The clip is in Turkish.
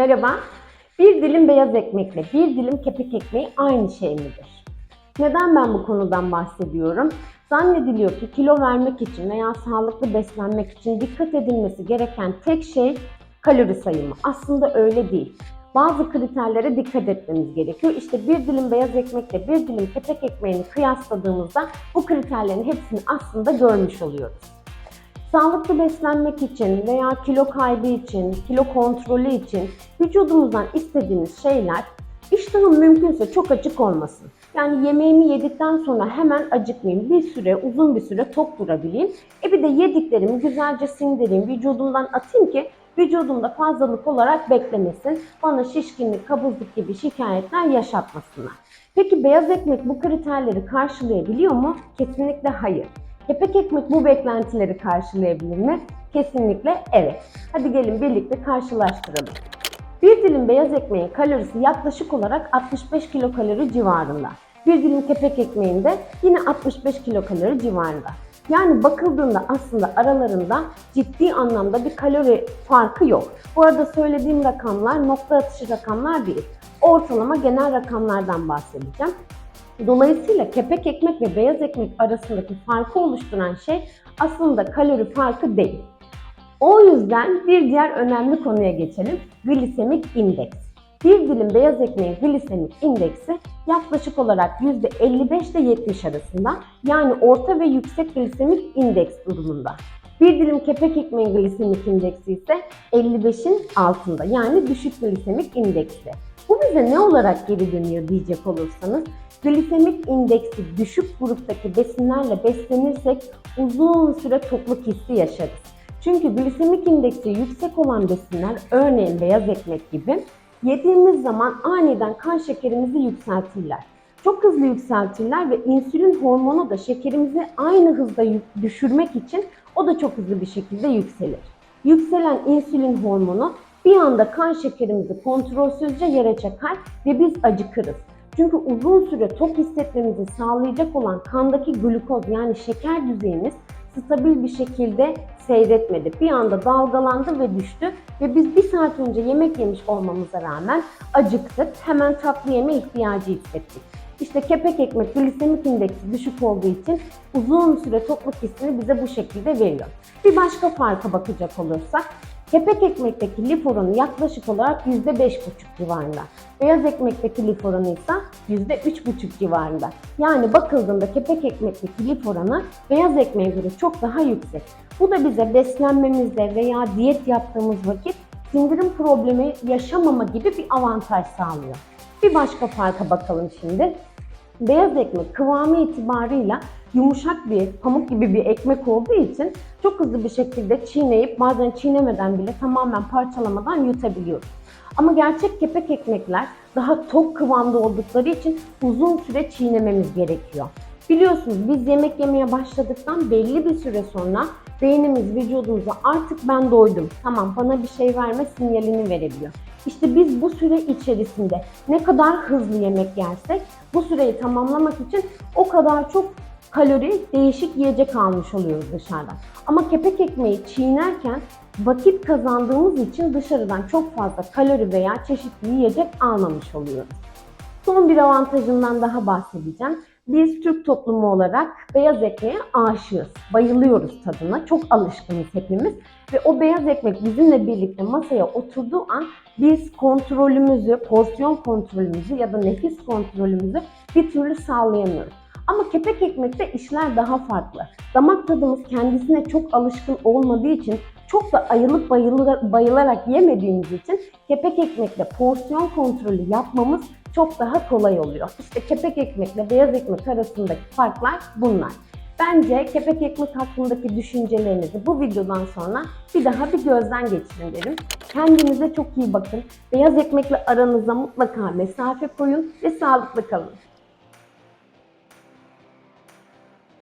Merhaba. Bir dilim beyaz ekmekle bir dilim kepek ekmeği aynı şey midir? Neden ben bu konudan bahsediyorum? Zannediliyor ki kilo vermek için veya sağlıklı beslenmek için dikkat edilmesi gereken tek şey kalori sayımı. Aslında öyle değil. Bazı kriterlere dikkat etmemiz gerekiyor. İşte bir dilim beyaz ekmekle bir dilim kepek ekmeğini kıyasladığımızda bu kriterlerin hepsini aslında görmüş oluyoruz. Sağlıklı beslenmek için veya kilo kaybı için, kilo kontrolü için vücudumuzdan istediğimiz şeyler iştahın mümkünse çok açık olmasın. Yani yemeğimi yedikten sonra hemen acıkmayayım. Bir süre, uzun bir süre tok durabileyim. E bir de yediklerimi güzelce sindireyim, vücudumdan atayım ki vücudumda fazlalık olarak beklemesin. Bana şişkinlik, kabızlık gibi şikayetler yaşatmasınlar. Peki beyaz ekmek bu kriterleri karşılayabiliyor mu? Kesinlikle hayır. Kepek ekmek bu beklentileri karşılayabilir mi? Kesinlikle evet. Hadi gelin birlikte karşılaştıralım. Bir dilim beyaz ekmeğin kalorisi yaklaşık olarak 65 kilokalori civarında. Bir dilim kepek ekmeğinde yine 65 kilokalori civarında. Yani bakıldığında aslında aralarında ciddi anlamda bir kalori farkı yok. Bu arada söylediğim rakamlar nokta atışı rakamlar değil. Ortalama genel rakamlardan bahsedeceğim. Dolayısıyla kepek ekmek ve beyaz ekmek arasındaki farkı oluşturan şey aslında kalori farkı değil. O yüzden bir diğer önemli konuya geçelim. Glisemik indeks. Bir dilim beyaz ekmeğin glisemik indeksi yaklaşık olarak %55 ile 70 arasında yani orta ve yüksek glisemik indeks durumunda. Bir dilim kepek ekmeğin glisemik indeksi ise 55'in altında yani düşük glisemik indeksli. Bu bize ne olarak geri dönüyor diyecek olursanız glisemik indeksi düşük gruptaki besinlerle beslenirsek uzun süre tokluk hissi yaşarız. Çünkü glisemik indeksi yüksek olan besinler örneğin beyaz ekmek gibi yediğimiz zaman aniden kan şekerimizi yükseltirler. Çok hızlı yükseltirler ve insülin hormonu da şekerimizi aynı hızda düşürmek için o da çok hızlı bir şekilde yükselir. Yükselen insülin hormonu bir anda kan şekerimizi kontrolsüzce yere çakar ve biz acıkırız. Çünkü uzun süre tok hissetmemizi sağlayacak olan kandaki glukoz yani şeker düzeyimiz stabil bir şekilde seyretmedi. Bir anda dalgalandı ve düştü ve biz bir saat önce yemek yemiş olmamıza rağmen acıktık. Hemen tatlı yeme ihtiyacı hissettik. İşte kepek ekmek glisemik indeksi düşük olduğu için uzun süre tokluk hissini bize bu şekilde veriyor. Bir başka farka bakacak olursak Kepek ekmekteki lif oranı yaklaşık olarak %5,5 civarında. Beyaz ekmekteki lif oranı ise %3,5 civarında. Yani bakıldığında kepek ekmekteki lif oranı beyaz ekmeğe göre çok daha yüksek. Bu da bize beslenmemizde veya diyet yaptığımız vakit sindirim problemi yaşamama gibi bir avantaj sağlıyor. Bir başka farka bakalım şimdi. Beyaz ekmek kıvamı itibarıyla yumuşak bir, pamuk gibi bir ekmek olduğu için çok hızlı bir şekilde çiğneyip bazen çiğnemeden bile tamamen parçalamadan yutabiliyoruz. Ama gerçek kepek ekmekler daha tok kıvamda oldukları için uzun süre çiğnememiz gerekiyor. Biliyorsunuz biz yemek yemeye başladıktan belli bir süre sonra beynimiz vücudumuza artık ben doydum, tamam bana bir şey verme sinyalini verebiliyor. İşte biz bu süre içerisinde ne kadar hızlı yemek yersek bu süreyi tamamlamak için o kadar çok kalori, değişik yiyecek almış oluyoruz dışarıdan. Ama kepek ekmeği çiğnerken vakit kazandığımız için dışarıdan çok fazla kalori veya çeşitli yiyecek almamış oluyoruz. Son bir avantajından daha bahsedeceğim. Biz Türk toplumu olarak beyaz ekmeğe aşığız. Bayılıyoruz tadına. Çok alışkınız hepimiz. Ve o beyaz ekmek bizimle birlikte masaya oturduğu an biz kontrolümüzü, porsiyon kontrolümüzü ya da nefis kontrolümüzü bir türlü sağlayamıyoruz. Ama kepek ekmekte işler daha farklı. Damak tadımız kendisine çok alışkın olmadığı için çok da ayılıp bayılarak yemediğimiz için kepek ekmekle porsiyon kontrolü yapmamız çok daha kolay oluyor. İşte kepek ekmekle beyaz ekmek arasındaki farklar bunlar. Bence kepek ekmek hakkındaki düşüncelerinizi bu videodan sonra bir daha bir gözden geçirin derim. Kendinize çok iyi bakın. Beyaz ekmekle aranıza mutlaka mesafe koyun ve sağlıklı kalın.